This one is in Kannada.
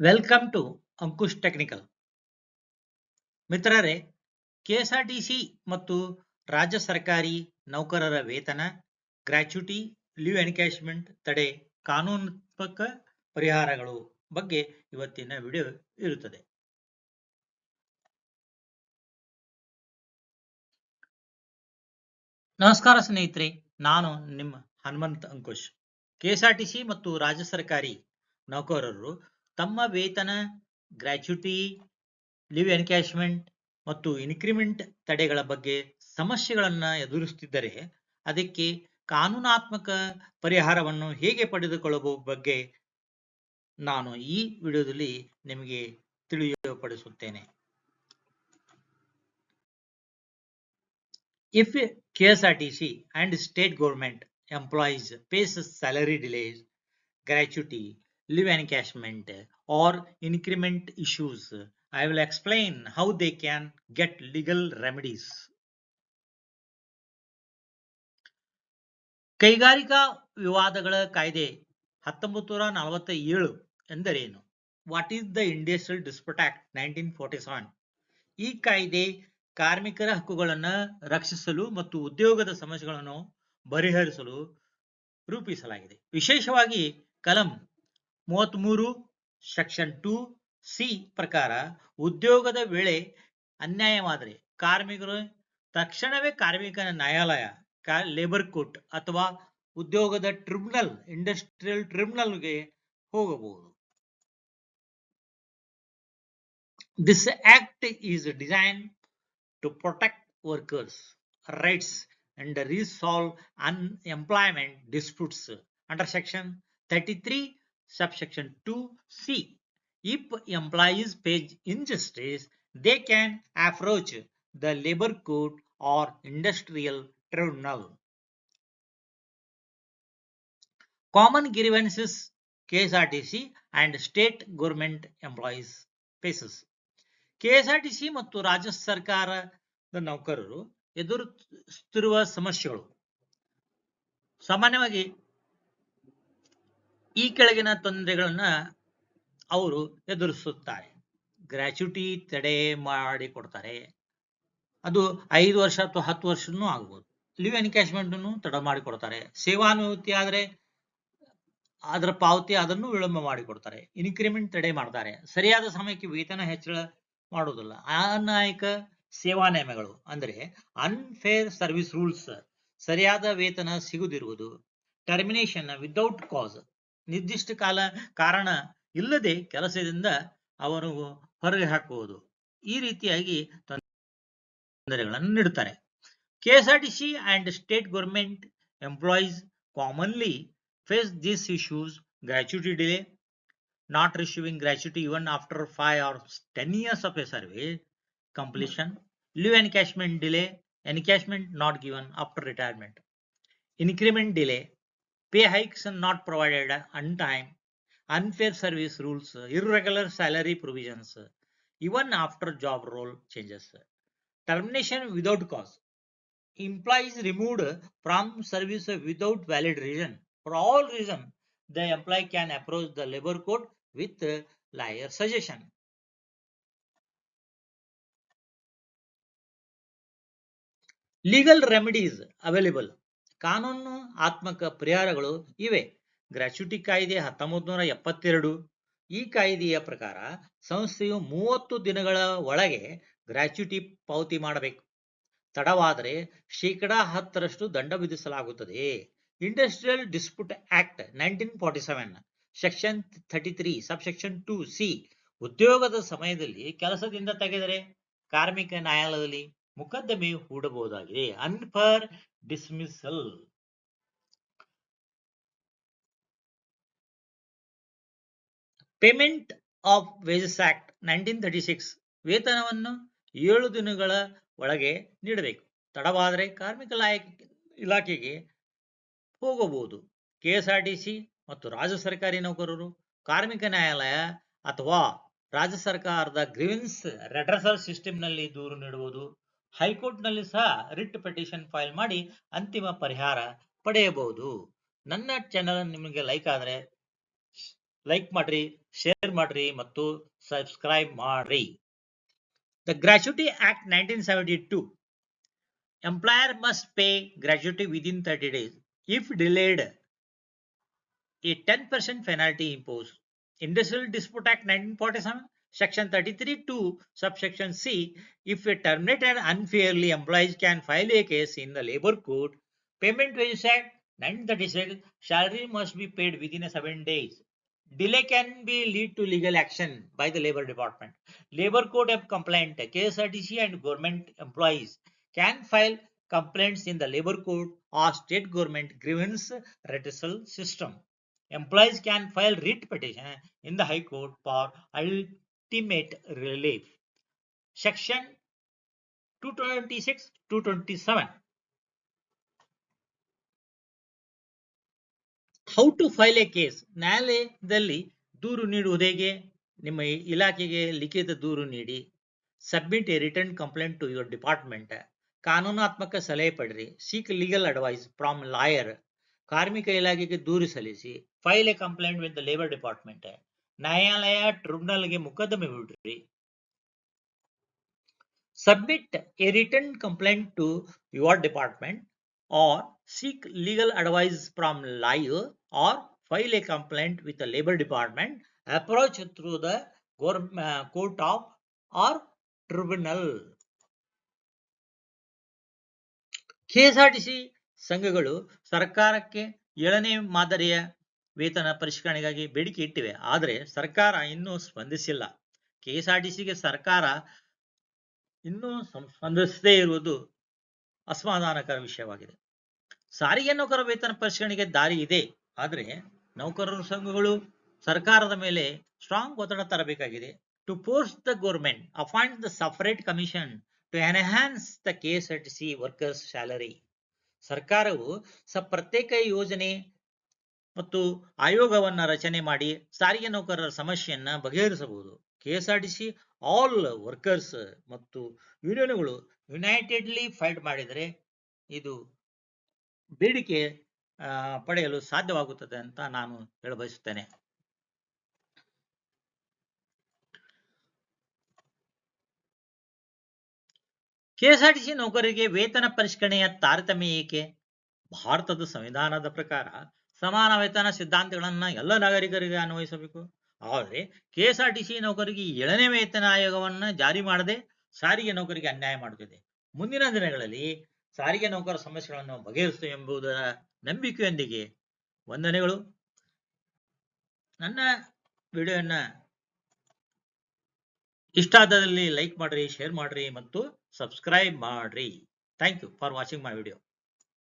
ವೆಲ್ಕಮ್ ಟು ಅಂಕುಶ್ ಟೆಕ್ನಿಕಲ್ ಮಿತ್ರರೇ ಕೆಎಸ್ಆರ್ಟಿಸಿ ಮತ್ತು ರಾಜ್ಯ ಸರ್ಕಾರಿ ನೌಕರರ ವೇತನ ಗ್ರ್ಯಾಚ್ಯುಟಿ ಲೀವ್ ಎನ್ಕ್ಯಾಶ್ಮೆಂಟ್ ತಡೆ ಕಾನೂನಾತ್ಮಕ ಪರಿಹಾರಗಳು ಬಗ್ಗೆ ಇವತ್ತಿನ ವಿಡಿಯೋ ಇರುತ್ತದೆ. ನಮಸ್ಕಾರ ಸ್ನೇಹಿತರೆ, ನಾನು ನಿಮ್ಮ ಹನುಮಂತ್ ಅಂಕುಶ್. ಕೆಎಸ್ಆರ್ಟಿಸಿ ಮತ್ತು ರಾಜ್ಯ ಸರ್ಕಾರಿ ನೌಕರರು ತಮ್ಮ ವೇತನ ಗ್ರ್ಯಾಚ್ಯುಟಿ ಲಿವ್ ಎನ್ಕ್ಯಾಶ್ಮೆಂಟ್ ಮತ್ತು ಇನ್ಕ್ರಿಮೆಂಟ್ ತಡೆಗಳ ಬಗ್ಗೆ ಸಮಸ್ಯೆಗಳನ್ನ ಎದುರಿಸುತ್ತಿದ್ದರೆ ಅದಕ್ಕೆ ಕಾನೂನಾತ್ಮಕ ಪರಿಹಾರವನ್ನು ಹೇಗೆ ಪಡೆದುಕೊಳ್ಳುವ ಬಗ್ಗೆ ನಾನು ಈ ವಿಡಿಯೋದಲ್ಲಿ ನಿಮಗೆ ತಿಳಿಯಪಡಿಸುತ್ತೇನೆ. If T C and state government employees face salary delays, gratuity, leave encashment, or increment issues, I will explain how they can get legal remedies. ಕೈಗಾರಿಕಾ ವಿವಾದಗಳ ಕಾಯ್ದೆ ಹತ್ತೊಂಬತ್ತು ನೂರ ನಲವತ್ತ ಏಳು ಎಂದರೇನು? What is the industrial dispute act nineteen forty seven ಈ ಕಾಯ್ದೆ ಕಾರ್ಮಿಕರ ಹಕ್ಕುಗಳನ್ನು ರಕ್ಷಿಸಲು ಮತ್ತು ಉದ್ಯೋಗದ ಸಮಸ್ಯೆಗಳನ್ನು ಪರಿಹರಿಸಲು ರೂಪಿಸಲಾಗಿದೆ. ವಿಶೇಷವಾಗಿ ಕಲಂ ಮೂವತ್ಮೂರು, ಸೆಕ್ಷನ್ ಟು, ಸಿ ಪ್ರಕಾರ ಉದ್ಯೋಗದ ವೇಳೆ ಅನ್ಯಾಯವಾದರೆ ಕಾರ್ಮಿಕರು ತಕ್ಷಣವೇ ಕಾರ್ಮಿಕನ ನ್ಯಾಯಾಲಯ ಲೇಬರ್ ಕೋರ್ಟ್ ಅಥವಾ ಉದ್ಯೋಗದ ಟ್ರಿಬ್ಯುನಲ್ ಇಂಡಸ್ಟ್ರಿಯಲ್ ಟ್ರಿಬ್ಯುನಲ್ಗೆ ಹೋಗಬಹುದು. This act is design to protect workers rights and resolve unemployment disputes under section section 33 subsection 2c if employees face injustice they can approach the labor court or industrial tribunal common grievances KSRTC and state government employees faces KSRTC ಮತ್ತು ರಾಜ್ಯ ಸರ್ಕಾರದ ನೌಕರರು ಎದುರಿಸುತ್ತಿರುವ ಸಮಸ್ಯೆಗಳು ಸಾಮಾನ್ಯವಾಗಿ ಈ ಕೆಳಗಿನ ತೊಂದರೆಗಳನ್ನ ಅವರು ಎದುರಿಸುತ್ತಾರೆ. ಗ್ರ್ಯಾಚ್ಯುಟಿ ತಡೆ ಮಾಡಿ ಕೊಡ್ತಾರೆ. ಅದು ಐದು ವರ್ಷ ಅಥವಾ ಹತ್ತು ವರ್ಷನೂ ಆಗ್ಬೋದು. ಲಿವ್ ಎನ್ಕ್ಯಾಶ್ಮೆಂಟ್ ತಡ ಮಾಡಿ ಕೊಡ್ತಾರೆ. ಸೇವಾನಿವೃತ್ತಿ ಆದ್ರೆ ಅದರ ಪಾವತಿ ಅದನ್ನು ವಿಳಂಬ ಮಾಡಿಕೊಡ್ತಾರೆ ಇನ್ಕ್ರಿಮೆಂಟ್ ತಡೆ ಮಾಡ್ತಾರೆ. ಸರಿಯಾದ ಸಮಯಕ್ಕೆ ವೇತನ ಹೆಚ್ಚಳ ಮಾಡೋದಿಲ್ಲ ಅನಾಯಕ ಸೇವಾ ನಿಯಮಗಳು ಅಂದ್ರೆ ಅನ್ಫೇರ್ ಸರ್ವಿಸ್ ರೂಲ್ಸ್ ಸರಿಯಾದ ವೇತನ ಸಿಗುದಿರುವುದು ಟರ್ಮಿನೇಷನ್ ವಿದೌಟ್ ಕಾಸ್ ನಿರ್ದಿಷ್ಟ ಕಾಲ ಕಾರಣ ಇಲ್ಲದೆ ಕೆಲಸದಿಂದ ಅವರು ಹೊರಗೆ ಹಾಕುವುದು ಈ ರೀತಿಯಾಗಿ ತೊಂದರೆಗಳನ್ನು ನೀಡುತ್ತಾರೆ KSRTC and state government employees commonly face this issues gratuity delay not receiving gratuity even after 5 or 10 years of a survey completion, leave encashment delay, encashment not given after retirement, increment delay, Pay hikes not provided on time, unfair service rules, irregular salary provisions, even after job role changes. Termination without cause implies removed from service without valid reason. For all reason, the employee can approach the labor court with liar suggestion. Legal remedies available. ಕಾನೂನು ಆತ್ಮಕ ಪರಿಹಾರಗಳು ಇವೆ. ಗ್ರಾಚ್ಯುಟಿ ಕಾಯ್ದೆ ಹತ್ತೊಂಬತ್ತು ನೂರ ಎಪ್ಪತ್ತೆರಡು. ಈ ಕಾಯ್ದೆಯ ಪ್ರಕಾರ ಸಂಸ್ಥೆಯು ಮೂವತ್ತು ದಿನಗಳ ಒಳಗೆ ಗ್ರಾಚ್ಯುಟಿ ಪಾವತಿ ಮಾಡಬೇಕು. ತಡವಾದರೆ ಶೇಕಡಾ ಹತ್ತರಷ್ಟು ದಂಡ ವಿಧಿಸಲಾಗುತ್ತದೆ. Industrial dispute act nineteen forty seven section thirty three sub section two C ಉದ್ಯೋಗದ ಸಮಯದಲ್ಲಿ ಕೆಲಸದಿಂದ ತೆಗೆದರೆ ಕಾರ್ಮಿಕ ನ್ಯಾಯಾಲಯದಲ್ಲಿ ಮೊಕದ್ದಮೆ ಹೂಡಬಹುದಾಗಿದೆ. Unfair dismissal payment of wages act nineteen thirty six ವೇತನವನ್ನು ಏಳು ದಿನಗಳ ಒಳಗೆ ನೀಡಬೇಕು. ತಡವಾದರೆ ಕಾರ್ಮಿಕ ಇಲಾಖೆಗೆ ಹೋಗಬಹುದು. ಕೆಎಸ್ಆರ್ಟಿಸಿ ಮತ್ತು ರಾಜ್ಯ ಸರ್ಕಾರಿ ನೌಕರರು, ಕಾರ್ಮಿಕ ನ್ಯಾಯಾಲಯ ಅಥವಾ ರಾಜ್ಯ ಸರ್ಕಾರದ ಗ್ರೀವೆನ್ಸ್ ರೆಡ್ರಸಲ್ ಸಿಸ್ಟಮ್ನಲ್ಲಿ ದೂರು ನೀಡುವುದು ಹೈಕೋರ್ಟ್ನಲ್ಲಿ ಸಹ ರಿಟ್ ಪೆಟಿಷನ್ ಫೈಲ್ ಮಾಡಿ ಅಂತಿಮ ಪರಿಹಾರ ಪಡೆಯಬಹುದು. ನನ್ನ ಚಾನಲ್ ನಿಮಗೆ ಲೈಕ್ ಆದರೆ ಲೈಕ್ ಮಾಡ್ರಿ ಶೇರ್ ಮಾಡ್ರಿ ಮತ್ತು ಸಬ್ಸ್ಕ್ರೈಬ್ ಮಾಡ್ರಿ. The gratuity act nineteen seventy two employer must pay gratuity within thirty days if delayed a 10% penalty imposed. Act Dispute Act 1947, Section 33.2, subsection C, if a terminated unfairly employees can file a case in the labor court, Payment Wages Act 1936, salary must be paid within a seven days. Delay can be lead to legal action by the Labor Department. Labor Code of Complaint, KSRTC and government employees can file complaints in the Labor Court or state government grievance redressal system. Employees can file writ petition in the High Court for ultimate relief. Section 226 227. How to file a case ನ್ಯಾಯಾಲಯದಲ್ಲಿ ದೂರು ನೀಡುವುದು ಹೇಗೆ? ನಿಮ್ಮ ಇಲಾಖೆಗೆ ಲಿಖಿತ ದೂರು ನೀಡಿ. Submit a written complaint to your department ಕಾನೂನಾತ್ಮಕ ಸಲಹೆ ಪಡೆರಿ. Seek legal advice from lawyer ಕಾರ್ಮಿಕ ಇಲಾಖೆಗೆ ದೂರು ಸಲ್ಲಿಸಿ. File a complaint with labour department ನ್ಯಾಯಾಲಯ ಟ್ರಿಬ್ಯುನಲ್ಗೆ ಮೊಕದ್ದಮೆ ಬಿಡ್ರಿ submit a written complaint to your department or seek legal advice from lawyer or file a complaint with labour department approach through the court of or tribunal KSRTC ಸಂಘಗಳು ಸರ್ಕಾರಕ್ಕೆ ಏಳನೇ ಮಾದರಿಯ ವೇತನ ಪರಿಷ್ಕರಣೆಗಾಗಿ ಬೇಡಿಕೆ ಇಟ್ಟಿವೆ. ಆದರೆ ಸರ್ಕಾರ ಇನ್ನೂ ಸ್ಪಂದಿಸಿಲ್ಲ. ಕೆಎಸ್ಆರ್ಟಿಸಿಗೆ ಸರ್ಕಾರ ಇನ್ನೂ ಸ್ಪಂದಿಸದೇ ಇರುವುದು ಅಸಮಾಧಾನಕರ ವಿಷಯವಾಗಿದೆ. ಸಾರಿಗೆ ನೌಕರ ವೇತನ ಪರಿಷ್ಕರಣೆಗೆ ದಾರಿ ಇದೆ. ಆದರೆ ನೌಕರರ ಸಂಘಗಳು ಸರ್ಕಾರದ ಮೇಲೆ ಸ್ಟ್ರಾಂಗ್ ಒತ್ತಡ ತರಬೇಕಾಗಿದೆ. To force the government appoint the separate commission to enhance the KSRTC workers salary ಸರ್ಕಾರವು ಸ, ಪ್ರತ್ಯೇಕ ಯೋಜನೆ ಮತ್ತು ಆಯೋಗವನ್ನ ರಚನೆ ಮಾಡಿ ಸಾರಿಗೆ ನೌಕರರ ಸಮಸ್ಯೆಯನ್ನ ಬಗೆಹರಿಸಬಹುದು. ಕೆಎಸ್ಆರ್ಟಿಸಿ ಆಲ್ ವರ್ಕರ್ಸ್ ಮತ್ತು ಯೂನಿಯನ್ಗಳು ಯುನೈಟೆಡ್ಲಿ ಫೈಟ್ ಮಾಡಿದರೆ ಇದು ಬೇಡಿಕೆ ಪಡೆಯಲು ಸಾಧ್ಯವಾಗುತ್ತದೆ ಅಂತ ನಾನು ಹೇಳಬಯಸುತ್ತೇನೆ ಕೆಎಸ್ಆರ್ಟಿಸಿ ನೌಕರರಿಗೆ ವೇತನ ಪರಿಷ್ಕರಣೆಯ ತಾರತಮ್ಯ ಏಕೆ? ಭಾರತದ ಸಂವಿಧಾನದ ಪ್ರಕಾರ ಸಮಾನ ವೇತನ ಸಿದ್ಧಾಂತಗಳನ್ನ ಎಲ್ಲ ನಾಗರಿಕರಿಗೆ ಅನ್ವಯಿಸಬೇಕು. ಆದರೆ ಸಿ ನೌಕರಿಗೆ ಏಳನೇ ವೇತನ ಆಯೋಗವನ್ನ ಜಾರಿ ಮಾಡದೆ ಸಾರಿಗೆ ನೌಕರಿಗೆ ಅನ್ಯಾಯ ಮಾಡುತ್ತಿದೆ. ಮುಂದಿನ ದಿನಗಳಲ್ಲಿ ಸಾರಿಗೆ ನೌಕರ ಸಮಸ್ಯೆಗಳನ್ನು ಬಗೆಹರಿಸುತ್ತೆ ಎಂಬುದರ ನಂಬಿಕೆಯೊಂದಿಗೆ ವಂದನೆಗಳು. ನನ್ನ ವಿಡಿಯೋನ ಇಷ್ಟ ಆದಲ್ಲಿ ಲೈಕ್ ಮಾಡ್ರಿ, ಶೇರ್ ಮಾಡ್ರಿ ಮತ್ತು ಸಬ್ಸ್ಕ್ರೈಬ್ ಮಾಡ್ರಿ. Thank you for watching my video